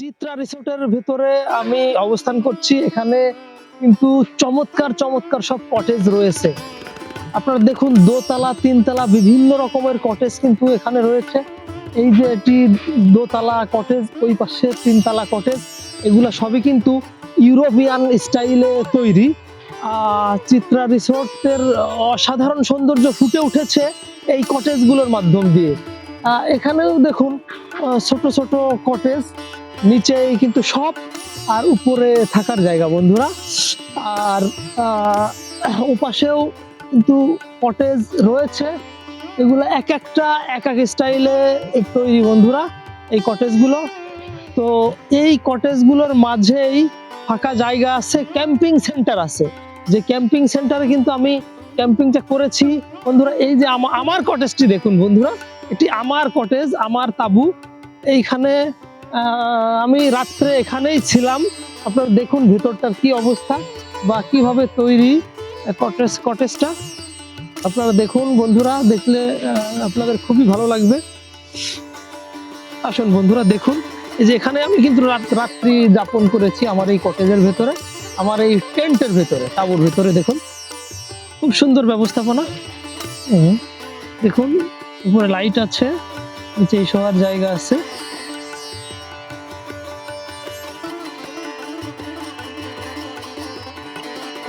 চিত্রা রিসোর্টের ভেতরে আমি অবস্থান করছি। এখানে কিন্তু চমৎকার চমৎকার সব কটেজ রয়েছে। আপনারা দেখুন, দোতলা, তিনতলা বিভিন্ন রকমের কটেজ কিন্তু এখানে রয়েছে। এই যে এটি দোতলা কটেজ ওই পাশে তিনতলা কটেজ এগুলো সবই কিন্তু ইউরোপিয়ান স্টাইলে তৈরি। চিত্রা রিসোর্টের অসাধারণ সৌন্দর্য ফুটে উঠেছে এই কটেজগুলোর মাধ্যম দিয়ে। এখানেও দেখুন ছোট ছোট কটেজ নিচেই কিন্তু সব, আর উপরে থাকার জায়গা বন্ধুরা। আর ওপাশেও কিন্তু কটেজ রয়েছে। এগুলো এক একটা, এক এক স্টাইলে তৈরি বন্ধুরা, এই কটেজগুলো তো এই কটেজগুলোর মাঝেই ফাঁকা জায়গা আছে ক্যাম্পিং সেন্টার আছে। যে ক্যাম্পিং সেন্টারে কিন্তু আমি ক্যাম্পিংটা করেছি। বন্ধুরা, এই যে আমা- আমার কটেজটি দেখুন বন্ধুরা। এটি আমার কটেজ আমার তাবু। এইখানে আমি রাত্রে এখানেই ছিলাম। আপনারা দেখুন ভেতরটার কি অবস্থা বা কীভাবে তৈরি কটেজ, কটেজটা। আপনারা দেখুন বন্ধুরা, দেখলে আপনাদের খুবই ভালো লাগবে। আসুন বন্ধুরা, দেখুন। এই যে এখানে আমি কিন্তু রাত- রাত্রি যাপন করেছি আমার এই কটেজের ভেতরে, আমার এই টেন্টের ভেতরে, তাঁবুর ভেতরে, দেখুন। খুব সুন্দর ব্যবস্থাপনা। দেখুন, উপরে লাইট আছে, নিচে শোয়ার জায়গা আছে।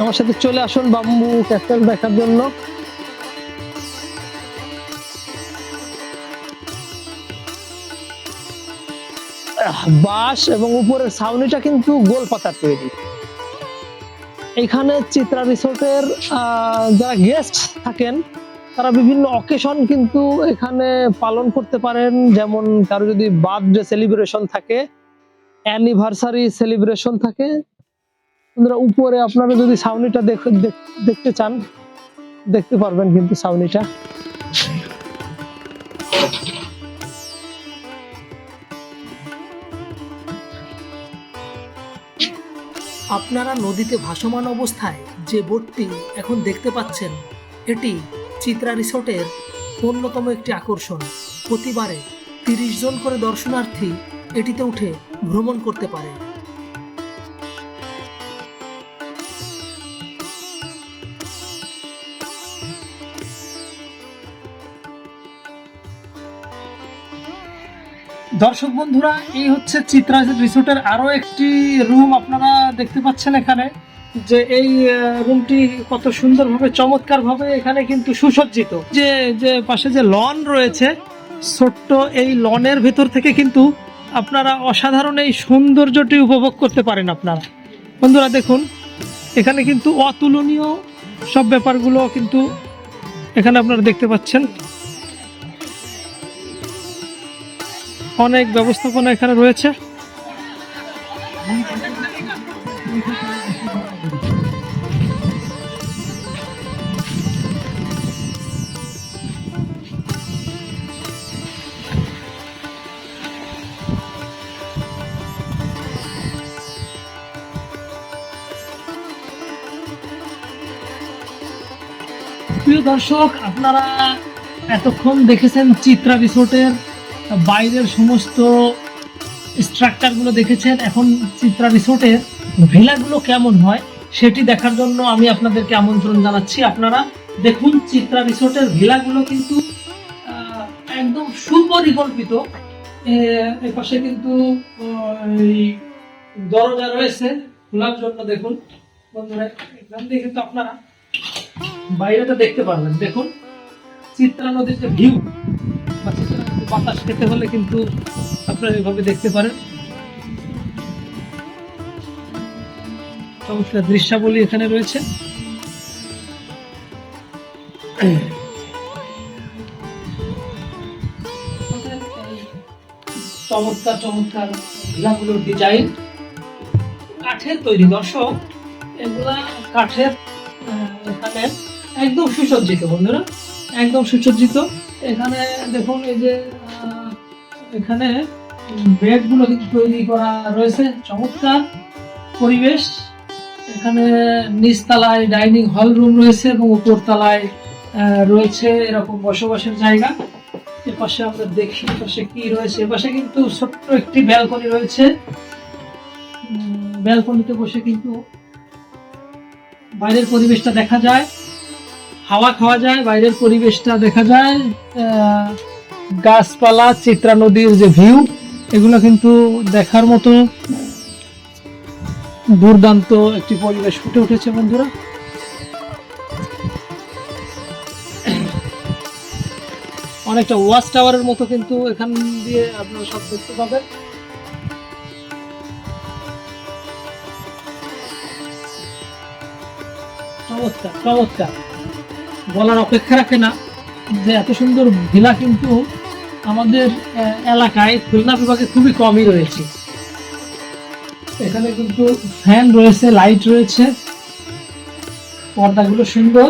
আমার সাথে চলে আসুন বাম্বু ক্যাসেল দেখার জন্য। বাঁশ এবং উপরের ছাউনিটা কিন্তু গোল পাতার তৈরি। এখানে চিত্রা রিসোর্টের যারা গেস্ট থাকেন, তারা বিভিন্ন অকেশন কিন্তু এখানে পালন করতে পারেন। যেমন কারও যদি বার্থডে সেলিব্রেশন থাকে অ্যানিভার্সারি সেলিব্রেশন থাকে বন্ধুরা উপরে আপনারা যদি দেখ- দেখতে চান, দেখতে পারবেন কিন্তু ছাউনিটা। আপনারা নদীতে ভাসমান অবস্থায় যে বোটটি এখন দেখতে পাচ্ছেন, এটি চিত্রা রিসোর্টের অন্যতম একটি আকর্ষণ। প্রতিবারে তিরিশ জন করে দর্শনার্থী এটিতে উঠে ভ্রমণ করতে পারে। দর্শক বন্ধুরা, এই হচ্ছে চিত্রা রিসোর্টের আরও একটি রুম আপনারা দেখতে পাচ্ছেন এখানে, যে এই রুমটি কত সুন্দরভাবে, চমৎকারভাবে এখানে কিন্তু সুসজ্জিত। যে যে পাশে যে লন রয়েছে, ছোট্ট এই লনের ভেতর থেকে কিন্তু আপনারা অসাধারণ এই সৌন্দর্যটি উপভোগ করতে পারেন আপনারা। বন্ধুরা, দেখুন, এখানে কিন্তু অতুলনীয় সব ব্যাপারগুলো কিন্তু এখানে আপনারা দেখতে পাচ্ছেন। অনেক ব্যবস্থাপনা এখানে রয়েছে। প্রিয় দর্শক আপনারা এতক্ষণ দেখেছেন চিত্রা রিসোর্টের বাইরের সমস্ত স্ট্রাকচারগুলো দেখেছেন। এখন চিত্রা রিসোর্টের ভিলাগুলো কেমন হয় সেটি দেখার জন্য আমি আপনাদেরকে আমন্ত্রণ জানাচ্ছি। আপনারা দেখুন, চিত্রা রিসোর্টের ভিলাগুলো কিন্তু একদম সুপরিকল্পিত। এপাশে কিন্তু দরজা রয়েছে। খোলার জন্য দেখুন। বন্ধুরা, এখান দিয়ে কিন্তু আপনারা বাইরেটা দেখতে পারবেন। দেখুন, চিত্রা নদীর যে ভিউ বা চিত্রা বাতাস খেতে হলে কিন্তু আপনারা এভাবে দেখতে পারেন। চমৎকার দৃশ্যাবলী এখানে রয়েছে। চমৎকার চমৎকার ডিজাইন। কাঠের তৈরি, দর্শক, এগুলা কাঠের এখানে একদম সুসজ্জিত বন্ধুরা, একদম সুসজ্জিত। এখানে দেখুন এই যে এখানে বেডগুলো কিন্তু তৈরি করা রয়েছে। চমৎকার পরিবেশ। এখানে নিচতলায় ডাইনিং হল রুম রয়েছে এবং উপর তলায় আহ, রয়েছে এরকম বসবাসের জায়গা। এপাশে আমরা দেখি এপাশে কি রয়েছে। এপাশে কিন্তু ছোট্ট একটি ব্যালকনি রয়েছে। ব্যালকনিতে বসে কিন্তু বাইরের পরিবেশটা দেখা যায়। হাওয়া খাওয়া যায়, বাইরের পরিবেশটা দেখা যায় গাছপালা, চিত্রা নদীর যে ভিউ এগুলো কিন্তু দেখার মতো দুর্দান্ত একটি পরিবেশ ফুটে উঠেছে বন্ধুরা। অনেকটা ওয়াচ টাওয়ারের মতো কিন্তু এখান দিয়ে আপনারা সব দেখতে পাবেন। চমৎকার চমৎকার। বলার অপেক্ষা রাখে না যে এত সুন্দর ভিলা কিন্তু আমাদের এলাকায় খুলনা বিভাগে খুবই কমই রয়েছে। এখানে কিন্তু ফ্যান রয়েছে, লাইট রয়েছে, পর্দাগুলো সুন্দর।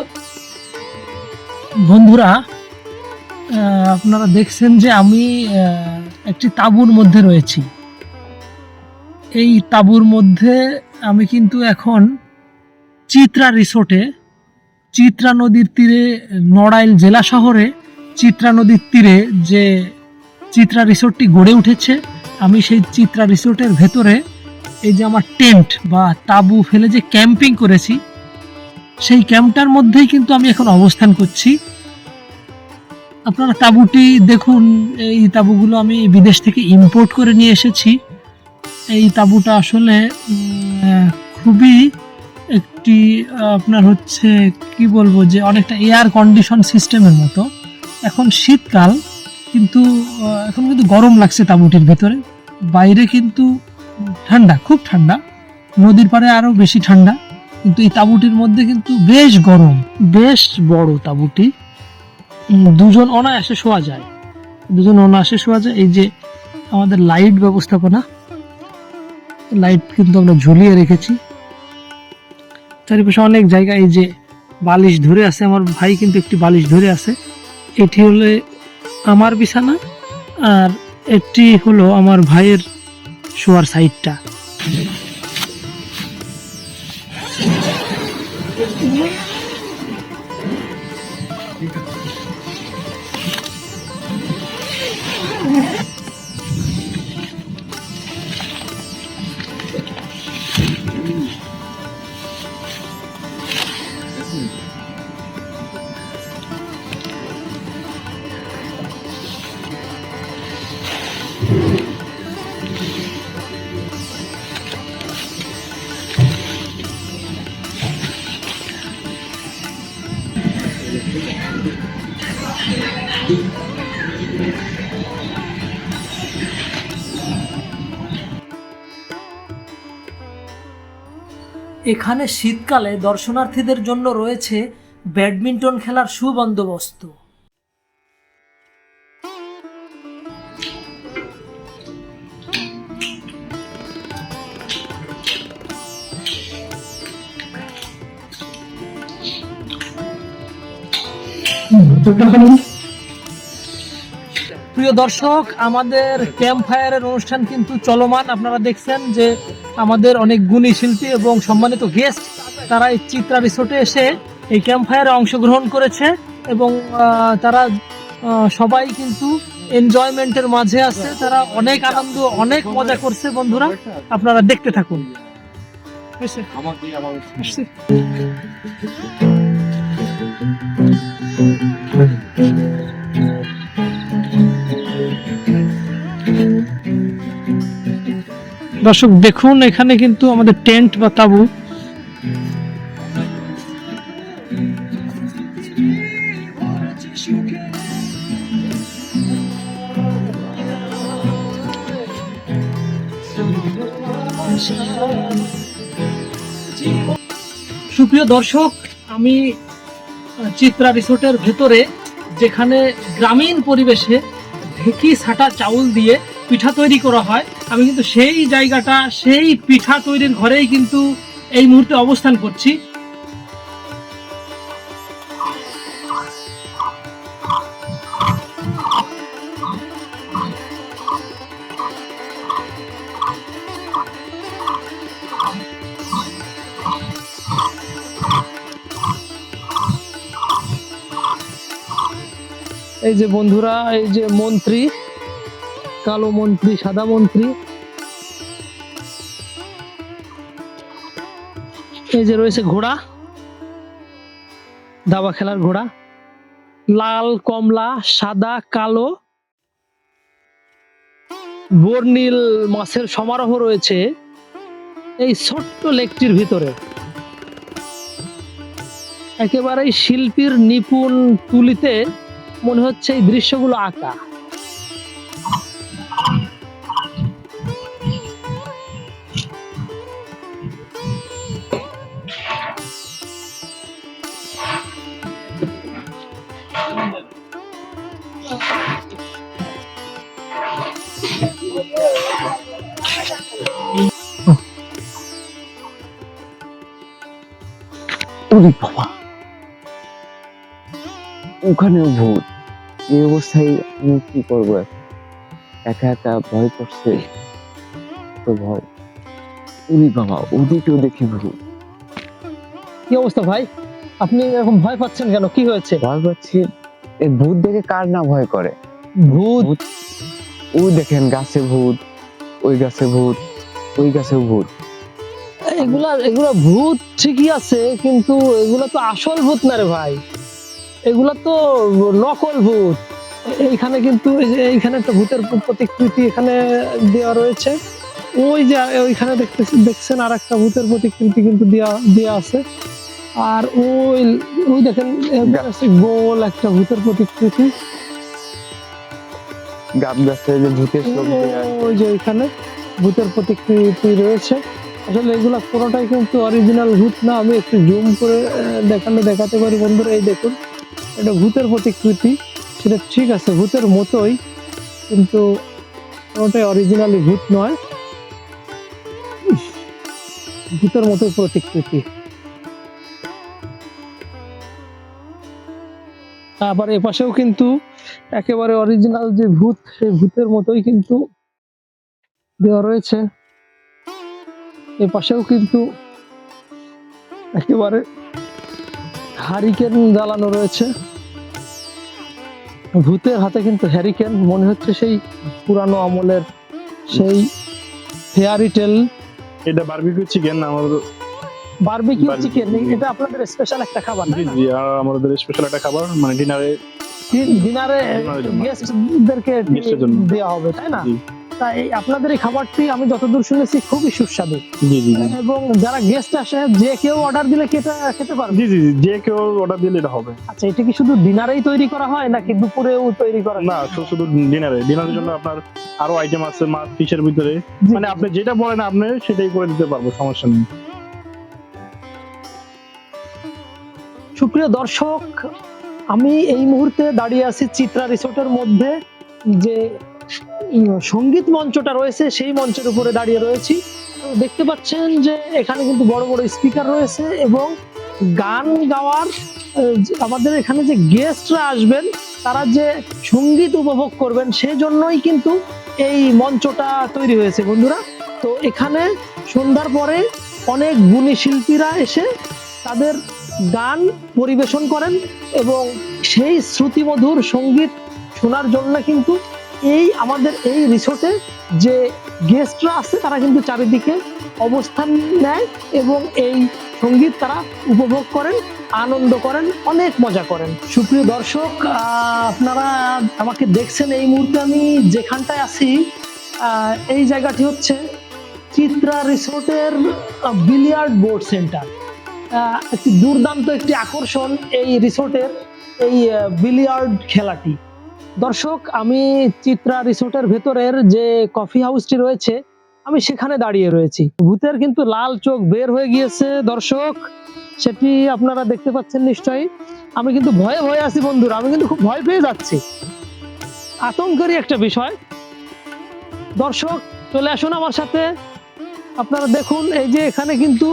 বন্ধুরা আপনারা দেখছেন যে আমি একটি তাঁবুর মধ্যে রয়েছি। এই তাঁবুর মধ্যে আমি কিন্তু এখন চিত্রা রিসোর্টে চিত্রা নদীর তীরে, নড়াইল জেলা শহরে চিত্রা নদীর তীরে যে চিত্রা রিসোর্টটি গড়ে উঠেছে, আমি সেই চিত্রা রিসোর্টের ভেতরে এই যে আমার টেন্ট বা তাঁবু ফেলে যে ক্যাম্পিং করেছি, সেই ক্যাম্পটার মধ্যেই কিন্তু আমি এখন অবস্থান করছি। আপনারা তাঁবুটি দেখুন, এই তাঁবুগুলো আমি বিদেশ থেকে ইম্পোর্ট করে নিয়ে এসেছি। এই তাঁবুটা আসলে খুবই একটি আপনার হচ্ছে, কি বলব যে, অনেকটা এয়ার কন্ডিশন সিস্টেমের মতো। এখন শীতকাল, কিন্তু এখন কিন্তু গরম লাগছে তাঁবুটির ভেতরে। বাইরে কিন্তু ঠান্ডা, খুব ঠান্ডা। নদীর পাড়ে আরও বেশি ঠান্ডা। কিন্তু এই তাঁবুটির মধ্যে কিন্তু বেশ গরম, বেশ বড় তাঁবুটি। দুজন অনায়াসে শোয়া যায়। দুজন অনায়াসে শোয়া যায়। এই যে আমাদের লাইট ব্যবস্থাপনা লাইট কিন্তু আমরা ঝুলিয়ে রেখেছি। চারিপাশে অনেক জায়গায় এই যে বালিশ ধরে আছে, আমার ভাই কিন্তু একটি বালিশ ধরে আছে। এটি হলে আমার বিছানা আর এটি হলো আমার ভাইয়ের শোয়ার সাইডটা। এখানে শীতকালে দর্শনার্থীদের জন্য রয়েছে ব্যাডমিন্টন খেলার সুবন্দোবস্ত। প্রিয় দর্শক আমাদের ক্যাম্প ফায়ারের অনুষ্ঠান কিন্তু চলমান। আপনারা দেখছেন যে আমাদের অনেক গুণী শিল্পী এবং সম্মানিত গেস্ট তারা এই চিত্রা রিসোর্টে এসে এই ক্যাম্প ফায়ারে অংশগ্রহণ করেছে এবং তারা সবাই কিন্তু এনজয়মেন্টের মাঝে আছে। তারা অনেক আনন্দ অনেক মজা করছে বন্ধুরা। আপনারা দেখতে থাকুন। হয়েছে? আসছি। দর্শক দেখুন এখানে কিন্তু আমাদের টেন্ট বা তাবু। সুপ্রিয় দর্শক আমি চিত্রা রিসোর্টের ভেতরে, যেখানে গ্রামীণ পরিবেশে ঢেকি ছাটা চাউল দিয়ে পিঠা তৈরি করা হয়। আমি কিন্তু সেই জায়গাটা, সেই পিঠা তৈরির ঘরেই কিন্তু এই মুহূর্তে অবস্থান করছি। এই যে বন্ধুরা, এই যে মন্ত্রী, কালো মন্ত্রী, সাদা মন্ত্রী। এই যে রয়েছে ঘোড়া, দাবা খেলার ঘোড়া। লাল, কমলা, সাদা, কালো। বর্ণিল মাছের সমারোহ রয়েছে এই ছোট্ট লেকটির ভিতরে। একেবারেই শিল্পীর নিপুণ তুলিতে মনে হচ্ছে এই দৃশ্যগুলো আঁকা। ওরে বাবা। ওখানেও ভূত। এই অবস্থায় আমি কি করব? একা একা ভয় করছে তো ভয়। ওরে বাবা ওদিকেও দেখি ভূত কি অবস্থা ভাই? আপনি এরকম ভয় পাচ্ছেন কেন? কি হয়েছে? ভয় পাচ্ছি এই ভূত দেখে কার না ভয় করে? ভূত? ও দেখেন গাছে ভূত ওই গাছে ভূত ওই গাছে ভূত। এগুলা এগুলা ভূত ঠিকই আছে কিন্তু এগুলা তো আসল ভূত না রে ভাই। এগুলা তো নকল ভূত। এইখানে কিন্তু এইখানে একটা ভূতের প্রতিকৃতি এখানে দেওয়া রয়েছে। ওই যে ওইখানে দেখতেছেন দেখছেন আর একটা ভূতের প্রতিকৃতি কিন্তু দেওয়া দেওয়া আছে। আর ওই ওই দেখেন গোল একটা ভূতের প্রতিকৃতি। গাব গাছে যে ভূতের। ওই যে ওইখানে ভূতের প্রতিকৃতি রয়েছে। আসলে এগুলা কোনোটাই কিন্তু অরিজিনাল ভূত না। আমি একটু জুম করে দেখালে দেখাতে পারি বন্ধুরা এই দেখুন। এটা ভূতের প্রতিকৃতি, সেটা ঠিক আছে, ভূতের মতোই, কিন্তু কোনোটাই অরিজিনালি ভূত নয়। ভূতের মতো প্রতিকৃতি। আবার এ পাশেও কিন্তু একেবারে অরিজিনাল যে ভূত, সেই ভূতের মতোই কিন্তু দেওয়া রয়েছে। এ পাশেও কিন্তু একেবারে হারিকেন জ্বালানো রয়েছে। ভূতের হাতে কিন্তু হ্যারিকেন মনে হচ্ছে সেই পুরানো আমলের সেই ফেয়ারি টেল এটা বারবিকিউ চিকেন আমাদের বারবিকিউ চিকেন এটা আপনাদের স্পেশাল একটা খাবার জি জি আমাদের স্পেশাল একটা খাবার মানে ডিনারে ডিনারে গেস্টদেরকে। দেওয়া হবে তাই না? তাই এই আপনাদের এই খাবারটি আমি যতদূর শুনেছি খুবই সুস্বাদু। জি জি জি। এবং যারা গেস্ট আসে যে কেউ অর্ডার দিলে খেতে খেতে পারবে। জি জি জি, যে কেউ অর্ডার দিলে এটা হবে। আচ্ছা এটা কি শুধু ডিনারেই তৈরি করা হয় নাকি দুপুরেও তৈরি করা হয়? না শু- শুধু ডিনারে। ডিনারের জন্য আপনার আরও আইটেম আছে মাছ ফিশের ভিতরে। জি। মানে আপনি যেটা বলেন আপনি সেটাই করে দিতে পারব সমস্যা নেই। সুপ্রিয় দর্শক আমি এই মুহূর্তে দাঁড়িয়ে আছি চিত্রা রিসোর্টের মধ্যে যে সংগীত মঞ্চটা রয়েছে, সেই মঞ্চের উপরে দাঁড়িয়ে রয়েছি। দেখতে পাচ্ছেন যে এখানে কিন্তু বড় বড় স্পিকার রয়েছে এবং গান গাওয়ার আমাদের এখানে যে গেস্টরা আসবেন, তারা যে সংগীত উপভোগ করবেন সেই জন্যই কিন্তু এই মঞ্চটা তৈরি হয়েছে, বন্ধুরা। তো এখানে সন্ধ্যার পরে অনেক গুণী শিল্পীরা এসে তাদের গান পরিবেশন করেন এবং সেই শ্রুতিমধুর সংগীত শোনার জন্য কিন্তু এই আমাদের এই রিসোর্টে যে গেস্টরা আছে, তারা কিন্তু চারিদিকে অবস্থান নেয় এবং এই সংগীত তারা উপভোগ করেন, আনন্দ করেন, অনেক মজা করেন। সুপ্রিয় দর্শক আপনারা আমাকে দেখছেন এই মুহূর্তে আমি যেখানটায় আছি এই জায়গাটি হচ্ছে চিত্রা রিসোর্টের বিলিয়ার্ড বোর্ড সেন্টার। একটি দুর্দান্ত একটি আকর্ষণ এই রিসোর্টের, এই বিলিয়ার্ড খেলাটি। দর্শক, আমি চিত্রা রিসোর্টের ভেতরের যে কফি হাউসটি রয়েছে, আমি সেখানে দাঁড়িয়ে রয়েছি। ভূতের কিন্তু লাল চোখ বের হয়ে গিয়েছে, দর্শক। সেটি আপনারা দেখতে পাচ্ছেন নিশ্চয়ই। আমি কিন্তু ভয়ে ভয়ে আছি বন্ধুরা, আমি কিন্তু খুব ভয় পেয়ে যাচ্ছি। আতঙ্কেরই একটা বিষয়। দর্শক, চলে আসুন আমার সাথে। আপনারা দেখুন, এই যে এখানে কিন্তু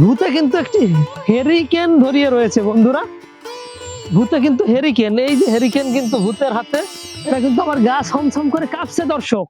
ভূতে কিন্তু একটি হেরিকেন ধরিয়ে রয়েছে বন্ধুরা। ভূতে কিন্তু হেরিকেন এই যে হেরিকেন কিন্তু ভূতের হাতে, এটা কিন্তু আমার গা ছমছম করে কাঁপছে দর্শক।